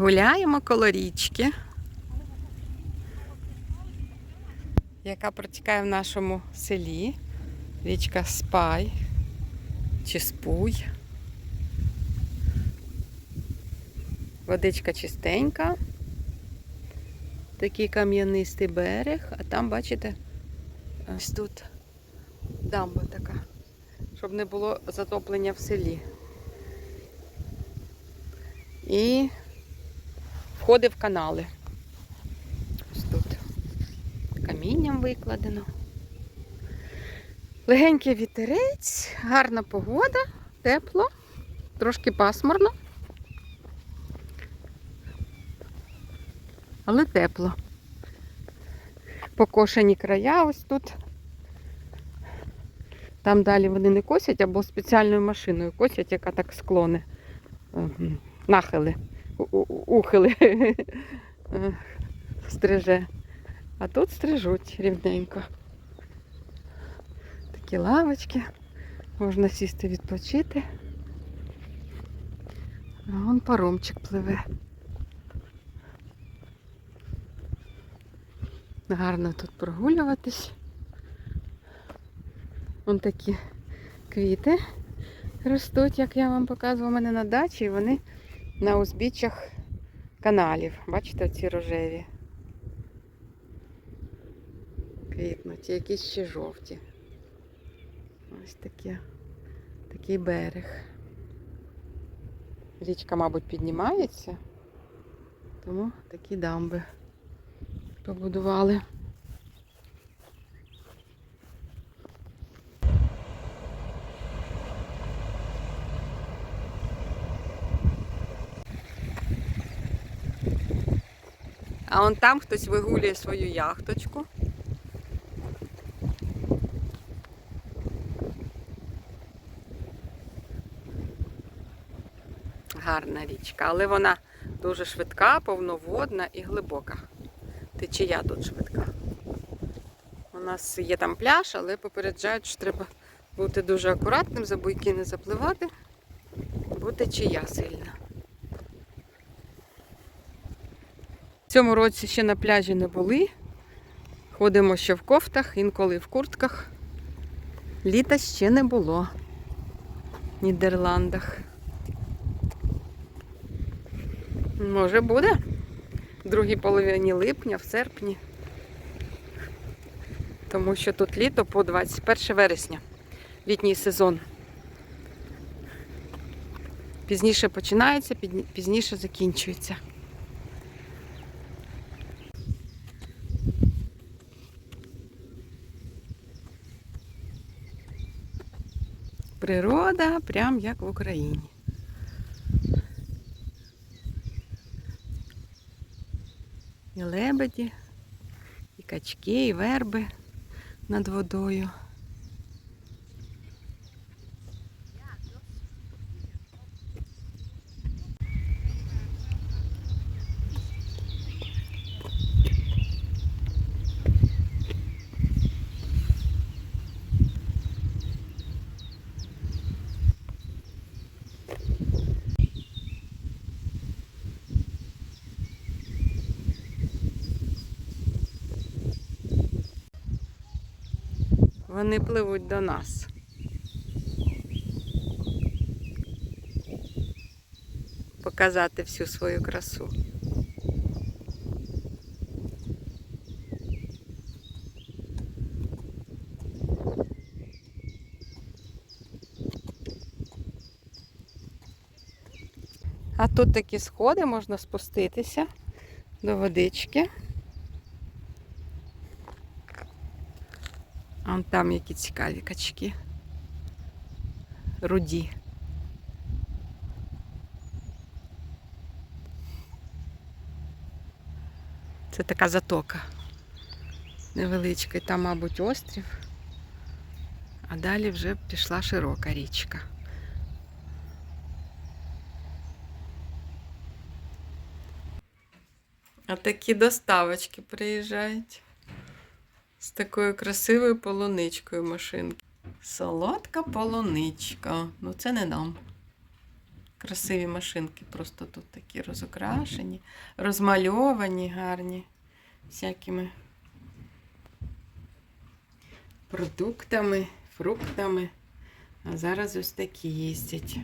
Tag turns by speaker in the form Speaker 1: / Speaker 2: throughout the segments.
Speaker 1: Гуляємо коло річки, яка протікає в нашому селі. Річка Спай чи Спуй. Водичка чистенька. Такий кам'янистий берег, а там, бачите, ось тут дамба така, щоб не було затоплення в селі. І входи в канали. Ось тут камінням викладено. Легенький вітерець, гарна погода, тепло, трошки пасмурно. Але тепло. Покошені края ось тут. Там далі вони не косять або спеціальною машиною косять, яка так склони. ем, Нахили, ухили стриже. А тут стрижуть рівненько. Такі лавочки. Можна сісти відпочити. А вон паромчик пливе. Гарно тут прогулюватись. Вон такі квіти ростуть, як я вам показувала у мене на дачі, і вони на узбіччях каналів. Бачите, оці рожеві. Квітнуть, якісь ще жовті. Ось таке, такий берег. Річка, мабуть, піднімається, тому такі дамби побудували. А он там хтось вигулює свою яхточку. Гарна річка, але вона дуже швидка, повноводна і глибока. Течія тут швидка. У нас є там пляж, але попереджають, що треба бути дуже акуратним, за буйки не запливати, бо течія сильна. Цьому році ще на пляжі не були. Ходимо ще в кофтах, інколи в куртках. Літа ще не було в Нідерландах. Може буде в другій половині липня, в серпні. Тому що тут літо по 21 вересня, літній сезон. Пізніше починається, пізніше закінчується. Природа прям як в Україні. І лебеді, і качки, і верби над водою. Вони пливуть до нас. Показати всю свою красу. А тут такі сходи, можна спуститися до водички. А вон там які цікаві качки. Руді. Це така затока. Невеличка. І там, мабуть, острів. А далі вже пішла широка річка. А такі доставочки приїжджають. З такою красивою полуничкою машинки. Солодка полуничка. Ну це не нам. Красиві машинки просто тут такі розукрашені, розмальовані, гарні, всякими продуктами, фруктами. А зараз ось такі їздять.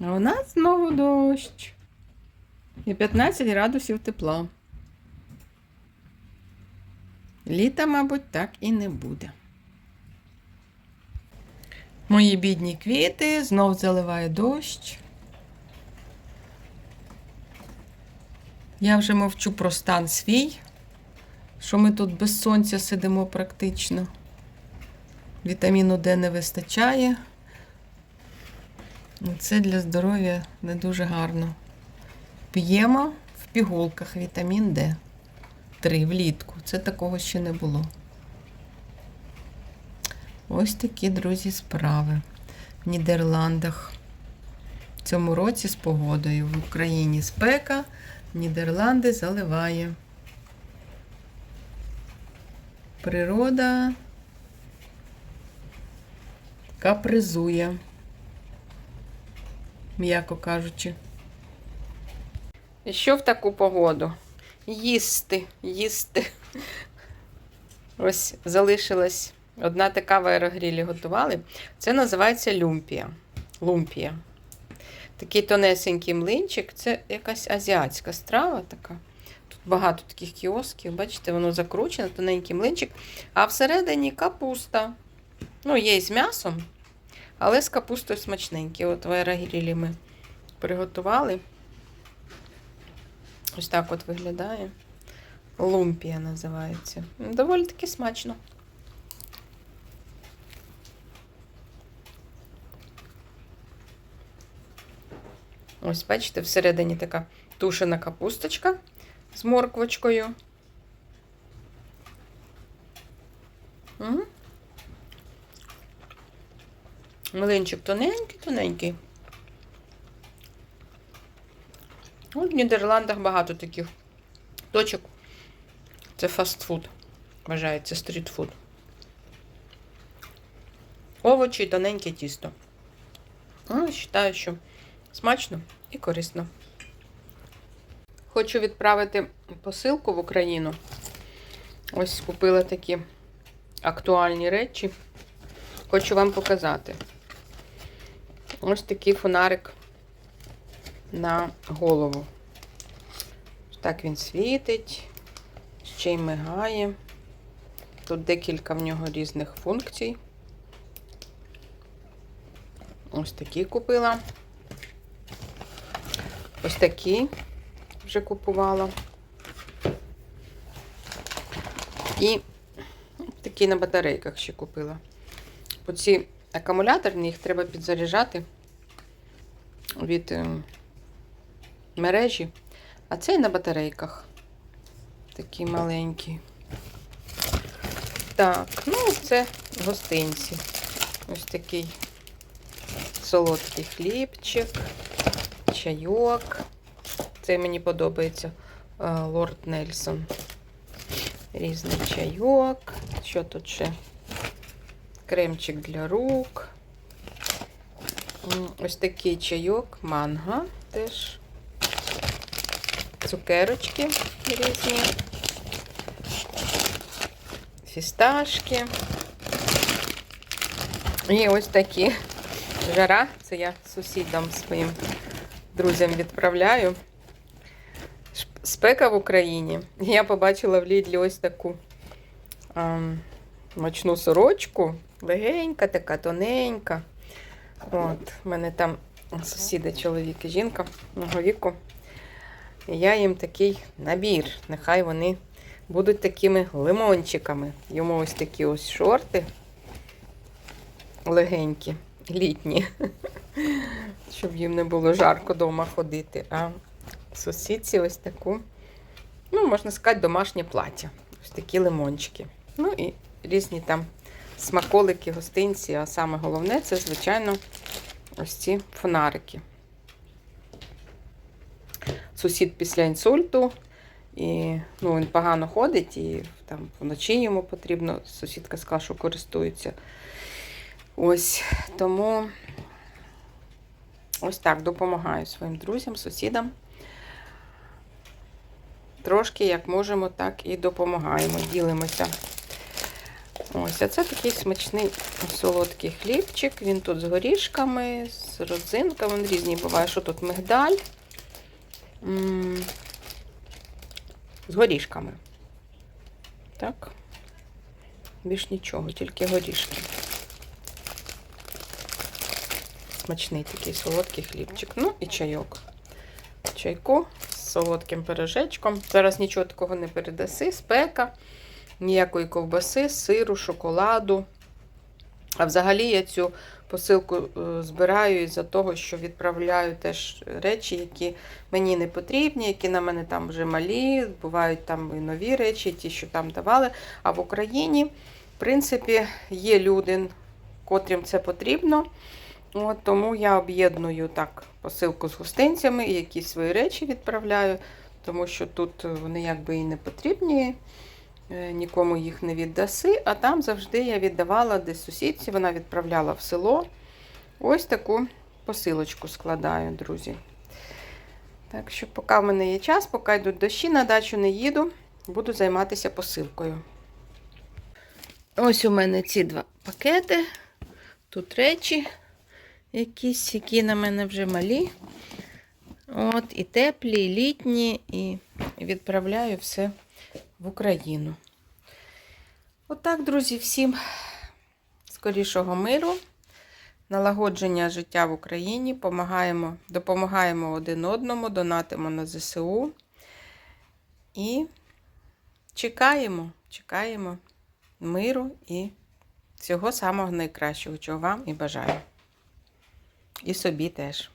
Speaker 1: А у нас знову дощ. І 15 градусів тепла. Літа, мабуть, так і не буде. Мої бідні квіти, знов заливає дощ. Я вже мовчу про стан свій, що ми тут без сонця сидимо практично. Вітаміну Д не вистачає. Це для здоров'я не дуже гарно. П'ємо в пігулках вітамін Д. 3 влітку. Це такого ще не було. Ось такі, друзі, справи в Нідерландах. В цьому році з погодою. В Україні спека, Нідерланди заливає. Природа капризує, м'яко кажучи. І що в таку погоду? Їсти, їсти. Ось залишилась одна така в аерогрілі готували. Це називається люмпія. Лумпія. Такий тонесенький млинчик. Це якась азіатська страва така. Тут багато таких кіосків, бачите, воно закручене, тоненький млинчик. А всередині капуста. Ну, є і з м'ясом, але з капустою смачненький. От в аерогрілі ми приготували. Ось так от виглядає. Лумпія називається. Доволі таки смачно. Ось, бачите, всередині така тушена капусточка з морквочкою. Млинчик тоненький, тоненький. От в Нідерландах багато таких точок. Це фастфуд. Вважається стрітфуд. Овочі і тоненьке тісто. Ну, вважаю, що смачно і корисно. Хочу відправити посилку в Україну. Ось купила такі актуальні речі. Хочу вам показати. Ось такий фонарик на голову. Так він світить, ще й мигає. Тут декілька в нього різних функцій. Ось такі купила. Ось такі вже купувала. І такі на батарейках ще купила. Оці акумуляторні, їх треба підзаряджати від е, мережі. А цей на батарейках. Такі маленькі. Так, ну це гостинці. Ось такий солодкий хлібчик, чайок. Це мені подобається е, Лорд Нельсон. Різний чайок. Що тут ще? Кремчик для рук. Ось такий чайок, манго теж. Цукерочки різні. Фісташки. І ось такі жара. Це я сусідам своїм друзям відправляю. Спека в Україні. Я побачила в Лідлі ось таку ам, ночну сорочку. Легенька, така тоненька. От, в мене там сусіди, чоловік і жінка мого віку. Я їм такий набір. Нехай вони будуть такими лимончиками. Йому ось такі ось шорти легенькі, літні, щоб їм не було жарко вдома ходити. А сусідці ось таку, ну, можна сказати, домашнє плаття. Ось такі лимончики. Ну і різні там смаколики, гостинці, а саме головне це, звичайно, ось ці фонарики. Сусід після інсульту, і ну, він погано ходить, і там вночі йому потрібно. Сусідка сказала, що користується Ось тому ось так допомагаю своїм друзям, сусідам. Трошки як можемо, так і допомагаємо, ділимося. Ось, а це такий смачний солодкий хлібчик. Він тут з горішками, з родзинками. Він різні буває. Що тут мигдаль? З горішками. Так. Більш нічого, тільки горішки. Смачний такий солодкий хлібчик. Ну і чайок. Чайку з солодким пирожечком. Зараз нічого такого не передаси. Спека, ніякої ковбаси, сиру, шоколаду. А взагалі я цю посилку е, збираю із-за того, що відправляю теж речі, які мені не потрібні, які на мене там вже малі, бувають там і нові речі, ті, що там давали. А в Україні, в принципі, є люди, котрим це потрібно. От, тому я об'єдную так посилку з гостинцями і якісь свої речі відправляю, тому що тут вони якби і не потрібні, нікому їх не віддаси. А там завжди я віддавала десь сусідці, вона відправляла в село. Ось таку посилочку складаю, друзі. Так що, поки в мене є час, поки йдуть дощі, на дачу не їду, буду займатися посилкою. Ось у мене ці два пакети. Тут речі якісь, які на мене вже малі. От, і теплі, і літні, і відправляю все в Україну. Отак, друзі, всім скорішого миру, налагодження життя в Україні, помагаємо, допомагаємо один одному, донатимо на ЗСУ. І чекаємо, чекаємо миру і всього самого найкращого, чого вам і бажаю. І собі теж.